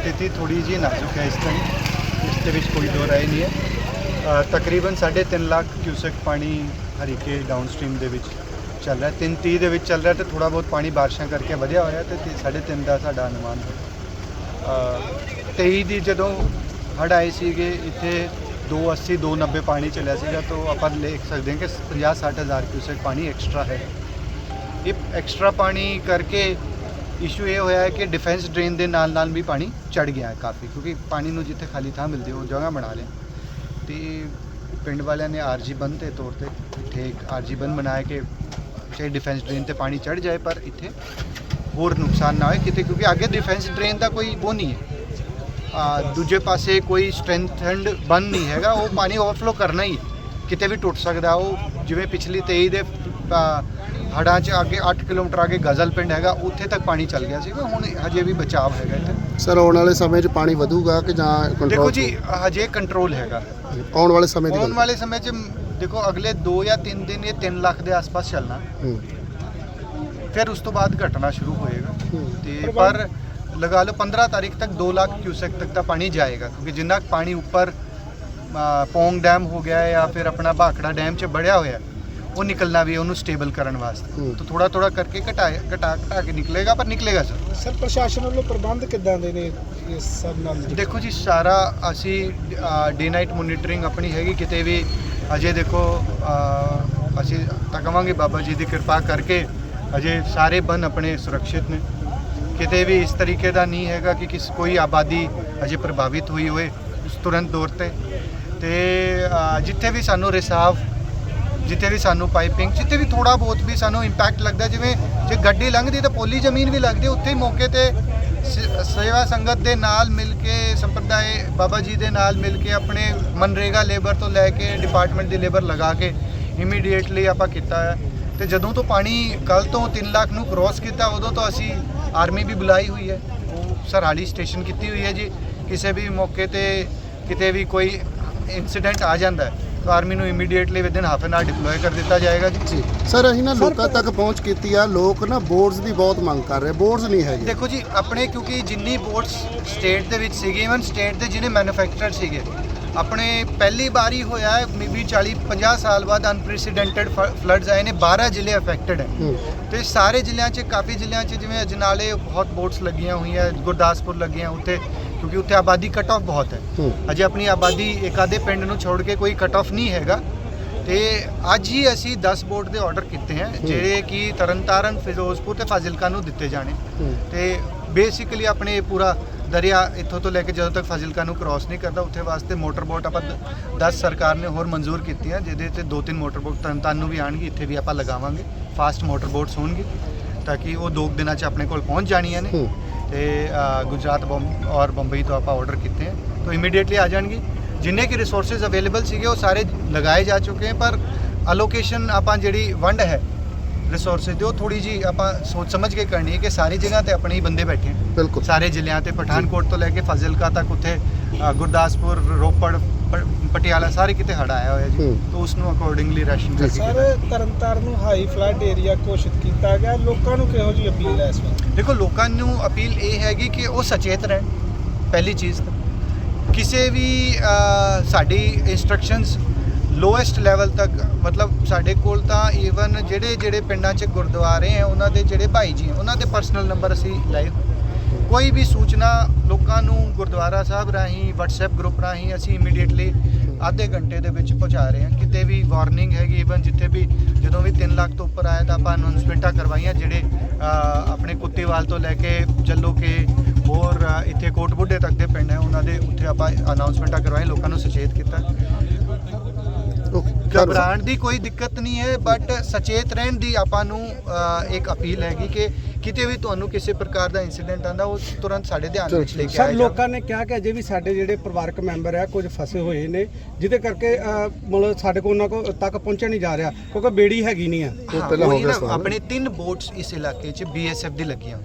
ਸਥਿਤੀ ਥੋੜੀ ਜਿਹੀ ਨਾਜ਼ੁਕ ਹੈ ਇਸ ਟਾਈਮ ਇਸ ਦੇ ਵਿੱਚ ਕੋਈ ਦੋ ਰਾਏ ਨਹੀਂ ਹੈ। ਅ, ਤਕਰੀਬਨ 3.5 ਲੱਖ ਕਿਊਸੈਕ ਪਾਣੀ ਹਰੀਕੇ ਡਾਊਨਸਟ੍ਰੀਮ ਦੇ ਵਿੱਚ ਚੱਲ ਰਿਹਾ। 330 ਦੇ ਵਿੱਚ ਚੱਲ ਰਿਹਾ ਤੇ ਥੋੜਾ ਬਹੁਤ ਪਾਣੀ ਬਾਰਿਸ਼ਾਂ ਕਰਕੇ ਵਧਿਆ ਹੋਇਆ ਤੇ 3.5 ਦਾ ਸਾਡਾ ਅਨੁਮਾਨ ਹੈ। ਅ, 23 ਦੀ ਜਦੋਂ ਹੜ੍ਹ ਆਏ ਸੀਗੇ ਇੱਥੇ 280 290 ਪਾਣੀ ਚੱਲਿਆ ਸੀਗਾ ਤਾਂ ਆਪਾਂ ਲਿਖ ਸਕਦੇ ਹਾਂ ਕਿ 50 60 ਹਜ਼ਾਰ ਕਿਊਸੈਕ ਪਾਣੀ ਐਕਸਟਰਾ ਹੈ। ਇਹ ਐਕਸਟਰਾ ਪਾਣੀ ਕਰਕੇ ਇਸ਼ੂ ਇਹ ਹੋਇਆ ਹੈ ਕਿ ਡਿਫੈਂਸ ਡਰੇਨ ਦੇ ਨਾਲ ਨਾਲ ਵੀ ਪਾਣੀ ਚੜ ਗਿਆ ਹੈ ਕਾਫੀ ਕਿਉਂਕਿ ਪਾਣੀ ਨੂੰ ਜਿੱਥੇ ਖਾਲੀ ਥਾਂ ਮਿਲਦੀ ਉਹ ਜਗ੍ਹਾ ਬਣਾ ਲਿਆ। ਤੇ ਪਿੰਡ ਵਾਲਿਆਂ ਨੇ ਆਰਜੀ ਬੰਨ ਦੇ ਤੌਰ ਤੇ ਇੱਥੇ ਇੱਕ ਆਰਜੀ ਬੰਨ ਬਣਾਇਆ ਕਿ ਚਾਹੇ ਡਿਫੈਂਸ ਡਰੇਨ ਤੇ ਪਾਣੀ ਚੜ ਜਾਏ ਪਰ ਇੱਥੇ ਹੋਰ ਨੁਕਸਾਨ ਨਾ ਹੋਏ ਕਿਤੇ ਕਿਉਂਕਿ ਅੱਗੇ ਡਿਫੈਂਸ ਡਰੇਨ ਦਾ ਕੋਈ ਉਹ ਨਹੀਂ ਹੈ। ਆ, ਦੂਜੇ ਪਾਸੇ ਕੋਈ ਸਟਰੈਂਥਨਡ ਬੰਨ ਨਹੀਂ ਹੈਗਾ ਉਹ ਪਾਣੀ ਓਵਰਫਲੋ ਕਰਨਾ ਹੀ ਕਿਤੇ ਵੀ ਟੁੱਟ ਸਕਦਾ ਉਹ ਜਿਵੇਂ ਪਿਛਲੀ 23 ਦੇ ਆ, ਹੜ੍ਹਾਂ 'ਚ ਅੱਗੇ 8 ਕਿਲੋਮੀਟਰ ਅੱਗੇ ਗਜ਼ਲ ਪਿੰਡ ਹੈਗਾ ਉੱਥੇ ਤੱਕ ਪਾਣੀ ਚੱਲ ਗਿਆ ਸੀਗਾ ਹੁਣ ਹਜੇ ਵੀ ਬਚਾਅ ਹੈਗਾ ਇੱਥੇ। ਸਰ ਆਉਣ ਵਾਲੇ ਸਮੇਂ 'ਚ ਪਾਣੀ ਵਧੂਗਾ ਕਿ ਜਾਂ ਕੰਟਰੋਲ ਦੇਖੋ ਜੀ ਹਜੇ ਕੰਟਰੋਲ ਹੈਗਾ। ਆਉਣ ਵਾਲੇ ਸਮੇਂ ਦੀ ਆਉਣ ਗੱਲ। ਵਾਲੇ ਸਮੇਂ 'ਚ ਦੇਖੋ ਅਗਲੇ 2 ਜਾਂ 3 ਦਿਨ ਇਹ 3 ਲੱਖ ਦੇ ਆਸ-ਪਾਸ ਚੱਲਣਾ। ਹੂੰ, ਫਿਰ ਉਸ ਤੋਂ ਬਾਅਦ ਘਟਣਾ ਸ਼ੁਰੂ ਹੋਏਗਾ। ਹੂੰ। ਤੇ ਪਰ ਲਗਾ ਲਓ 15 ਤਾਰੀਖ ਤੱਕ 2 ਲੱਖ ਕਿਊਸੈਕ ਤੱਕ ਦਾ ਪਾਣੀ ਜਾਏਗਾ ਕਿਉਂਕਿ ਜਿੰਨਾ ਕੁ ਪਾਣੀ ਉੱਪਰ ਅ, ਪੌਂਗ ਡੈਮ ਹੋ ਗਿਆ ਹੈ ਜਾਂ ਫਿਰ ਆਪਣਾ ਭਾਖੜਾ ਡੈਮ 'ਚ ਵੜਿਆ ਹੋਇਆ ਹੈ, ਉਹ ਨਿਕਲਣਾ ਵੀ ਉਹਨੂੰ ਸਟੇਬਲ ਕਰਨ ਵਾਸਤੇ। ਤਾਂ ਥੋੜਾ ਥੋੜਾ ਕਰਕੇ ਘਟਾਏ ਘਟਾ ਘਟਾ ਕੇ ਨਿਕਲੇਗਾ ਪਰ ਨਿਕਲੇਗਾ ਸਰ ਸਰ ਪ੍ਰਸ਼ਾਸਨ ਵੱਲੋਂ ਪ੍ਰਬੰਧ ਕਿੱਦਾਂ ਦੇ ਨੇ ਇਸ ਸਭ ਨਾਲ ਦੇਖੋ ਜੀ ਸਾਰਾ ਅਸੀਂ ਡੇ ਨਾਈਟ ਮੋਨੀਟਰਿੰਗ ਆਪਣੀ ਹੈਗੀ ਕਿਤੇ ਵੀ ਅਜੇ ਦੇਖੋ ਅਸੀਂ ਤਾਂ ਕਵਾਂਗੇ ਬਾਬਾ ਜੀ ਦੀ ਕਿਰਪਾ ਕਰਕੇ ਅਜੇ ਸਾਰੇ ਬੰਨ ਆਪਣੇ ਸੁਰੱਖਿਅਤ ਨੇ। ਕਿਤੇ ਵੀ ਇਸ ਤਰੀਕੇ ਦਾ ਨਹੀਂ ਹੈਗਾ ਕਿ ਕਿਸ ਕੋਈ ਆਬਾਦੀ ਅਜੇ ਪ੍ਰਭਾਵਿਤ ਹੋਈ ਹੋਏ ਉਸ ਤੁਰੰਤ ਦੌਰ ਤੇ। ਤੇ ਜਿੱਥੇ ਵੀ ਸਾਨੂੰ ਰਿਸਾਵ ਜਿੱਥੇ ਵੀ ਸਾਨੂੰ ਪਾਈਪਿੰਗ, ਜਿੱਥੇ ਵੀ ਥੋੜਾ ਬਹੁਤ ਵੀ ਸਾਨੂੰ ਇੰਪੈਕਟ ਲੱਗਦਾ, ਜਿਵੇਂ ਜੇ ਗੱਡੀ ਲੰਘਦੀ ਤਾਂ ਪੋਲੀ ਜ਼ਮੀਨ ਵੀ ਲੱਗਦੀ ਉੱਥੇ ਹੀ ਮੌਕੇ ਤੇ ਸ- ਸੇਵਾ ਸੰਗਤ ਦੇ ਨਾਲ ਮਿਲ ਕੇ, ਸੰਪਰਦਾਇ ਬਾਬਾ ਜੀ ਦੇ ਨਾਲ ਮਿਲ ਕੇ ਆਪਣੇ ਮਨਰੇਗਾ ਲੇਬਰ ਤੋਂ ਲੈ ਕੇ ਡਿਪਾਰਟਮੈਂਟ ਦੀ ਲੇਬਰ ਲਗਾ ਕੇ ਇਮੀਡੀਏਟਲੀ ਆਪਾਂ ਕੀਤਾ ਹੈ। ਤੇ ਜਦੋਂ ਤੋਂ ਪਾਣੀ ਕੱਲ ਤੋਂ 3 ਲੱਖ ਨੂੰ ਕ੍ਰੋਸ ਕੀਤਾ, ਉਦੋਂ ਤੋਂ ਅਸੀਂ ਆਰਮੀ ਵੀ ਬੁਲਾਈ ਹੋਈ ਹੈ। ਉਹ ਸਰਹਾਲੀ ਸਟੇਸ਼ਨ ਕੀਤੀ ਹੋਈ ਹੈ ਜੀ। ਕਿਸੇ ਵੀ ਮੌਕੇ ਤੇ ਕਿਤੇ ਵੀ ਕੋਈ ਇਨਸੀਡੈਂਟ ਆ ਜਾਂਦਾ ਹੈ ਤਾਂ ਆਰਮੀ ਨੂੰ immediately within half an hour deploy ਕਰ ਦਿੱਤਾ ਜਾਏਗਾ ਜੀ। ਸਰ ਅਸੀਂ ਨਾ ਲੋਕਾਂ ਤੱਕ ਪਹੁੰਚ ਕੀਤੀ ਆ। ਲੋਕ ਨਾ ਬੋਰਡਸ ਦੀ ਬਹੁਤ ਮੰਗ ਕਰ ਰਹੇ। ਬੋਰਡਸ ਨਹੀਂ ਹੈਗੇ। ਦੇਖੋ ਜੀ ਆਪਣੇ ਕਿਉਂਕਿ ਜਿੰਨੀ ਬੋਟਸ ਸਟੇਟ ਦੇ ਵਿੱਚ ਸੀਗੇ ਇਵਨ ਸਟੇਟ ਦੇ ਜਿਹਨੇ ਮੈਨੂਫੈਕਚਰਰ ਸੀਗੇ ਆਪਣੇ ਪਹਿਲੀ ਵਾਰੀ ਹੋਇਆ ਹੈ ਵੀ 40 50 ਸਾਲ ਬਾਅਦ ਅਨਪ੍ਰੈਸੀਡੈਂਟਡ ਫਲੱਡਸ ਆਏ ਨੇ 12 ਜ਼ਿਲ੍ਹੇ ਅਫੈਕਟਡ ਹੈ। ਤੇ ਸਾਰੇ ਜ਼ਿਲ੍ਹਿਆਂ 'ਚ ਕਾਫੀ ਜ਼ਿਲ੍ਹਿਆਂ 'ਚ ਜਿਵੇਂ ਅਜਨਾਲੇ ਬਹੁਤ ਬੋਟਸ ਲੱਗੀਆਂ ਹੋਈਆਂ ਗੁਰਦਾਸਪੁਰ ਲੱਗੀਆਂ ਉੱਥੇ ਕਿਉਂਕਿ ਉੱਥੇ ਆਬਾਦੀ ਕਟ ਆਫ ਬਹੁਤ ਹੈ ਹੂੰ। ਅਜੇ ਆਪਣੀ ਆਬਾਦੀ ਇੱਕ ਆਧੇ ਪਿੰਡ ਨੂੰ ਛੋੜ ਕੇ ਕੋਈ ਕਟ ਆਫ ਨਹੀਂ ਹੈਗਾ ਤੇ ਅੱਜ ਹੀ ਅਸੀਂ 10 ਬੋਟ ਦੇ ਆਰਡਰ ਕੀਤੇ ਹਨ ਜਿਹੜੇ ਕਿ ਤਰਨਤਾਰਨ ਫਿਰੋਜ਼ਪੁਰ ਤੇ ਫਾਜ਼ਿਲਕਾ ਨੂੰ ਦਿੱਤੇ ਜਾਣੇ ਹੂੰ। ਤੇ ਬੇਸਿਕਲੀ ਆਪਣੇ ਪੂਰਾ ਦਰਿਆ ਇੱਥੋਂ ਤੋਂ ਲੈ ਕੇ ਜਦੋਂ ਤੱਕ ਫਾਜ਼ਿਲਕਾ ਨੂੰ ਕ੍ਰਾਸ ਨਹੀਂ ਕਰਦਾ ਉੱਥੇ ਵਾਸਤੇ ਮੋਟਰ ਬੋਟ ਆਪਾਂ 10 ਸਰਕਾਰ ਨੇ ਹੋਰ ਮਨਜ਼ੂਰ ਕੀਤੀਆਂ ਜਿਹਦੇ ਤੇ ਦੋ ਤਿੰਨ ਮੋਟਰ ਬੋਟ ਤਰਨਤਾਰਨ ਨੂੰ ਵੀ ਆਣਗੀ ਇੱਥੇ ਵੀ ਆਪਾਂ ਲਗਾਵਾਂਗੇ ਫਾਸਟ ਮੋਟਰ ਬੋਟਸ ਹੋਣਗੇ ਤਾਂ ਕਿ ਉਹ ਦੋ ਦਿਨਾਂ 'ਚ ਆਪਣੇ ਕੋਲ ਪਹੁੰਚ ਜਾਣੀਆਂ ਨੇ ਹੂੰ। ਤੇ ਗੁਜਰਾਤ ਬੰਬ ਔਰ ਬੰਬਈ ਤੋਂ ਆਪਾਂ ਆਰਡਰ ਕੀਤੇ ਹੈ। ਤਾਂ ਇਮੀਡੀਏਟਲੀ ਆ ਜਾਣਗੇ। ਜਿੰਨੇ ਕਿ ਰਿਸੋਰਸਸ ਅਵੇਲੇਬਲ ਸੀਗੇ ਉਹ ਸਾਰੇ ਲਗਾਏ ਜਾ ਚੁੱਕੇ ਹੈ ਪਰ ਅਲੋਕੇਸ਼ਨ ਆਪਾਂ ਜਿਹੜੀ ਵੰਡ ਹੈ ਰਿਸੋਰਸਸ ਦੀ ਉਹ ਥੋੜੀ ਜੀ ਆਪਾਂ ਸੋਚ ਸਮਝ ਕੇ ਕਰਨੀ ਹੈ ਕਿ ਸਾਰੀ ਜਗ੍ਹਾ ਤੇ ਆਪਣੇ ਹੀ ਬੰਦੇ ਬੈਠੇ। ਬਿਲਕੁਲ। ਸਾਰੇ ਜ਼ਿਲ੍ਹਿਆਂ ਤੇ ਪਠਾਨਕੋਟ ਤੋਂ ਲੈ ਕੇ ਫਾਜ਼ਿਲਕਾ ਤੱਕ ਉੱਥੇ ਗੁਰਦਾਸਪੁਰ ਰੋਪੜ ਪਟਿਆਲਾ ਸਾਰੇ ਕਿਤੇ ਹੜ ਆਇਆ ਹੋਇਆ ਜੀ ਹੂੰ। ਤਾਂ ਉਸ ਨੂੰ ਅਕੋਰਡਿੰਗਲੀ ਰੈਸ਼ਨ ਕਰਕੇ ਸਰ ਤਰਨਤਾਰਨ ਨੂੰ ਹਾਈ ਫਲੱਡ ਏਰੀਆ ਘੋਸ਼ਿਤ ਕੀਤਾ ਗਿਆ। ਲੋਕਾਂ ਨੂੰ ਕਿਹੋ ਜਿਹੀ ਅਪੀਲ ਹੈ ਇਸ ਵਿੱਚ ਦੇਖੋ ਲੋਕਾਂ ਨੂੰ ਅਪੀਲ ਇਹ ਹੈਗੀ ਕਿ ਉਹ ਸੁਚੇਤ ਰਹਿਣ ਪਹਿਲੀ ਚੀਜ਼ ਤਾਂ। ਕਿਸੇ ਵੀ ਸਾਡੀ ਇਨਸਟਰਕਸ਼ਨਸ ਲੋਐਸਟ ਲੈਵਲ ਤੱਕ ਮਤਲਬ ਸਾਡੇ ਕੋਲ ਤਾਂ ਈਵਨ ਜਿਹੜੇ ਜਿਹੜੇ ਪਿੰਡਾਂ 'ਚ ਗੁਰਦੁਆਰੇ ਹੈ ਉਹਨਾਂ ਦੇ ਜਿਹੜੇ ਭਾਈ ਜੀ ਉਹਨਾਂ ਦੇ ਪਰਸਨਲ ਨੰਬਰ ਅਸੀਂ ਲਾਏ ਹੋਏ। ਕੋਈ ਵੀ ਸੂਚਨਾ ਲੋਕਾਂ ਨੂੰ ਗੁਰਦੁਆਰਾ ਸਾਹਿਬ ਰਾਹੀਂ, WhatsApp ਗਰੁੱਪ ਰਾਹੀਂ ਅਸੀਂ ਇਮੀਡੀਏਟਲੀ ਆਧੇ ਘੰਟੇ ਦੇ ਵਿੱਚ ਪਹੁੰਚਾ ਰਹੇ ਹਾਂ। ਕਿਤੇ ਵੀ ਵਾਰਨਿੰਗ ਹੈਗੀ ਈਵਨ ਜਿੱਥੇ ਵੀ ਜਦੋਂ ਵੀ 3 ਲੱਖ ਤੋਂ ਉੱਪਰ ਆਇਆ ਤਾਂ ਆਪਾਂ ਅਨਾਉਂਸਮੈਂਟਾਂ ਕਰਵਾਈਆਂ ਜਿਹੜੇ ਆਪਣੇ ਕੁੱਤੇਵਾਲ ਤੋਂ ਲੈ ਕੇ ਜੱਲੋ ਕੇ ਹੋਰ ਇੱਥੇ ਕੋਟ ਬੁੱਢੇ ਤੱਕ ਦੇ ਪਿੰਡ ਹੈ, ਉਹਨਾਂ ਦੇ ਉੱਥੇ ਆਪਾਂ ਅਨਾਉਂਸਮੈਂਟਾਂ ਕਰਵਾਈਆਂ, ਲੋਕਾਂ ਨੂੰ ਸੁਚੇਤ ਕੀਤਾ। ਸਰ ਘਬਰਾਉਣ ਦੀ ਕੋਈ ਦਿੱਕਤ ਨਹੀਂ ਹੈ ਬਟ ਸੁਚੇਤ ਰਹਿਣ ਦੀ ਆਪਾਂ ਨੂੰ ਇੱਕ ਅਪੀਲ ਹੈਗੀ ਕਿ ਕਿਤੇ ਵੀ ਤੁਹਾਨੂੰ ਕਿਸੇ ਪ੍ਰਕਾਰ ਦਾ ਇਨਸੀਡੈਂਟ ਆਂਦਾ ਉਹ ਤੁਰੰਤ ਸਾਡੇ ਧਿਆਨ ਵਿੱਚ ਲੈ ਕੇ ਸਰ ਆਇਆ ਲੋਕਾਂ ਨੇ ਕਿਹਾ ਕਿ ਅਜੇ ਵੀ ਸਾਡੇ ਜਿਹੜੇ ਪਰਿਵਾਰਕ ਮੈਂਬਰ ਆ ਕੁਝ ਫਸੇ ਹੋਏ ਨੇ ਜਿਹਦੇ ਕਰਕੇ ਮਤਲਬ ਸਾਡੇ ਕੋਲ ਉਹਨਾਂ ਕੋਲ ਤੱਕ ਪਹੁੰਚਿਆ ਨਹੀਂ ਜਾ ਰਿਹਾ ਕਿਉਂਕਿ ਬੇੜੀ ਹੈਗੀ ਨਹੀਂ ਆ। ਉਹ ਪਹਿਲਾਂ ਹੋ ਗਿਆ ਨਾ ਸਵਾਲ। ਆਪਣੇ ਤਿੰਨ ਬੋਟਸ ਇਸ ਇਲਾਕੇ 'ਚ ਬੀਐਸਐਫ ਦੀ ਲੱਗੀਆਂ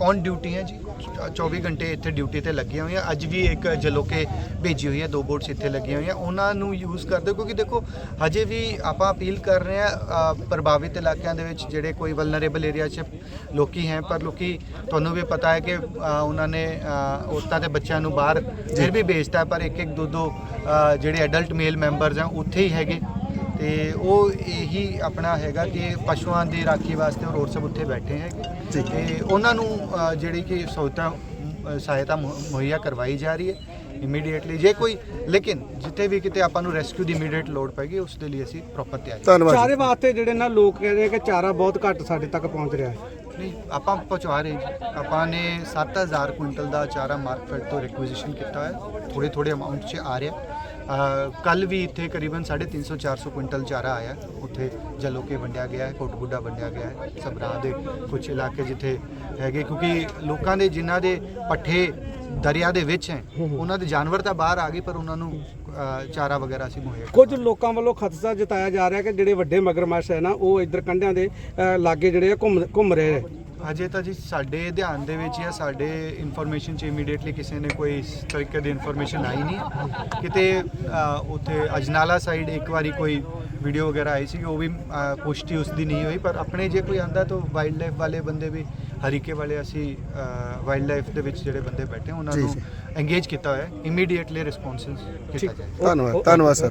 ਔਨ ਡਿਊਟੀ ਹੈ ਜੀ। ਚ- 24 ਘੰਟੇ ਇੱਥੇ ਡਿਊਟੀ ਤੇ ਲੱਗੀਆਂ ਹੋਈਆਂ। ਅੱਜ ਵੀ ਇੱਕ ਜਲੋਕੇ ਭੇਜੀ ਹੋਈ ਹੈ ਦੋ ਬੋਟਸ ਇੱਥੇ ਲੱਗੀਆਂ ਹੋਈਆਂ। ਉਹਨਾਂ ਨੂੰ ਯੂਜ਼ ਕਰਦੇ ਕਿਉਂਕਿ ਦੇਖੋ ਹਜੇ ਵੀ ਆਪਾਂ ਅਪੀਲ ਕਰ ਰਹੇ ਅ, ਪ੍ਰਭਾਵਿਤ ਇਲਾਕਿਆਂ ਦੇ ਵਿੱਚ ਜਿਹੜੇ ਕੋਈ ਵਲਨਰੇਬਲ ਏਰੀਆ 'ਚ ਲੋਕੀ ਹੈ ਪਰ ਲੋਕੀ ਤੁਹਾਨੂੰ ਵੀ ਪਤਾ ਹੈ ਕਿ ਉਹਨਾਂ ਨੇ ਔਰਤਾਂ ਤੇ ਬੱਚਿਆਂ ਨੂੰ ਬਾਹਰ ਫਿਰ ਵੀ ਭੇਜਤਾ ਪਰ ਇੱਕ ਇੱਕ ਦੋ ਦੋ ਜਿਹੜੇ ਐਡਲਟ ਮੇਲ ਮੈਂਬਰਸ ਆ ਉੱਥੇ ਹੀ ਹੈਗੇ। ਤੇ ਉਹ ਇਹੀ ਆਪਣਾ ਹੈਗਾ ਕਿ ਪਸ਼ੂਆਂ ਦੀ ਰਾਖੀ ਵਾਸਤੇ ਉਹ ਰੋਡ ਸਭ ਉੱਥੇ ਬੈਠੇ ਹੈਗੇ। ਤੇ ਉਹਨਾਂ ਨੂੰ ਅ, ਜਿਹੜੀ ਕਿ ਸਹੂਲਤਾਂ ਅ, ਸਹਾਇਤਾ ਮੁ- ਮੁਹੱਈਆ ਕਰਵਾਈ ਜਾ ਰਹੀ ਹੈ ਇਮੀਡੀਏਟਲੀ ਜੇ ਕੋਈ ਲੇਕਿਨ ਜਿੱਥੇ ਵੀ ਕਿਤੇ ਆਪਾਂ ਨੂੰ ਰੈਸਕਿਊ ਦੀ ਇਮੀਡੀਏਟ ਲੋੜ ਪੈਗੀ ਉਸ ਦੇ ਲਈ ਅਸੀਂ ਪ੍ਰੋਪਰ ਤਿਆਰੀ ਧੰਨਵਾਦ ਚਾਰੇ ਜੀ। ਵਾਸਤੇ ਜਿਹੜੇ ਨਾ ਲੋਕ ਕਹਿੰਦੇ ਕਿ ਚਾਰਾ ਬਹੁਤ ਘੱਟ ਸਾਡੇ ਤੱਕ ਪਹੁੰਚ ਰਿਹਾ ਹੈ। ਨਹੀਂ ਆਪਾਂ ਪਹੁੰਚਾ ਰਹੇ ਜੀ। ਆਪਾਂ ਨੇ 7000 ਕੁਇੰਟਲ ਦਾ ਚਾਰਾ ਮਾਰਕਫੈਟ ਤੋਂ ਰਿਕੁਇਜ਼ੀਸ਼ਨ ਕੀਤਾ ਹੈ ਥੋੜੇ ਥੋੜੇ ਅਮਾਉਂਟ 'ਚ ਆ ਰਿਹਾ। ਕੱਲ ਵੀ ਇੱਥੇ ਕਰੀਬਨ 350 400 ਕੁਇੰਟਲ ਚਾਰਾ ਆਇਆ ਉੱਥੇ ਜਲੋਕੇ ਵੰਡਿਆ ਗਿਆ ਹੈ ਕੋਟਗੁੱਡਾ ਵੰਡਿਆ ਗਿਆ ਹੈ ਸਭਰਾ ਦੇ ਕੁਝ ਇਲਾਕੇ ਜਿੱਥੇ ਹੈਗੇ। ਕਿਉਂਕਿ ਲੋਕਾਂ ਦੇ ਜਿਨ੍ਹਾਂ ਦੇ ਪੱਠੇ ਦਰਿਆ ਦੇ ਵਿੱਚ ਹੈ ਉਹਨਾਂ ਦੇ ਜਾਨਵਰ ਤਾਂ ਬਾਹਰ ਆ ਗਏ ਪਰ ਉਹਨਾਂ ਨੂੰ ਚਾਰਾ ਵਗੈਰਾ ਅਸੀਂ ਮੁਹੱਈਆ ਕੁਝ ਲੋਕਾਂ ਵੱਲੋਂ ਖਦਸ਼ਾ ਜਤਾਇਆ ਜਾ ਰਿਹਾ ਕਿ ਜਿਹੜੇ ਵੱਡੇ ਮਗਰਮੱਛ ਹੈ ਨਾ ਉਹ ਇੱਧਰ ਕੰਢਿਆਂ ਦੇ ਲਾਗੇ ਜਿਹੜੇ ਘੁੰਮ ਘੁੰਮ ਰਹੇ ਨੇ। ਅਜੇ ਤਾਂ ਜੀ ਸਾਡੇ ਧਿਆਨ ਦੇ ਵਿੱਚ ਜਾਂ ਸਾਡੇ ਇਨਫੋਰਮੇਸ਼ਨ ਚ ਇਮੀਡੀਏਟਲੀ ਕਿਸੇ ਨੇ ਕੋਈ ਇਸ ਤਰੀਕੇ ਦੀ ਇਨਫੋਰਮੇਸ਼ਨ ਆਈ ਨਹੀਂ। ਕਿਤੇ ਉੱਥੇ ਅਜਨਾਲਾ ਸਾਈਡ ਇੱਕ ਵਾਰੀ ਕੋਈ ਵੀਡੀਓ ਵਗੈਰਾ ਆਈ ਸੀ ਉਹ ਵੀ ਪੁਸ਼ਟੀ ਉਸ ਦੀ ਨਹੀਂ ਹੋਈ ਪਰ ਆਪਣੇ ਜੇ ਕੋਈ ਆਂਦਾ ਤਾਂ ਵਾਈਲਡ ਲਾਈਫ ਵਾਲੇ ਬੰਦੇ ਵੀ ਹਰੀਕੇ ਵਾਲੇ ਅਸੀਂ ਵਾਈਲਡ ਲਾਈਫ ਦੇ ਵਿੱਚ ਜਿਹੜੇ ਬੰਦੇ ਬੈਠੇ ਉਹਨਾਂ ਨੂੰ ਜੀ। ਇੰਗੇਜ ਕੀਤਾ ਹੋਇਆ ਹੈ। ਇਮੀਡੀਏਟਲੀ ਰਿਸਪੌਂਸਿਸ ਕੀਤਾ ਜਾਏ। ਧੰਨਵਾਦ ਧੰਨਵਾਦ ਸਰ।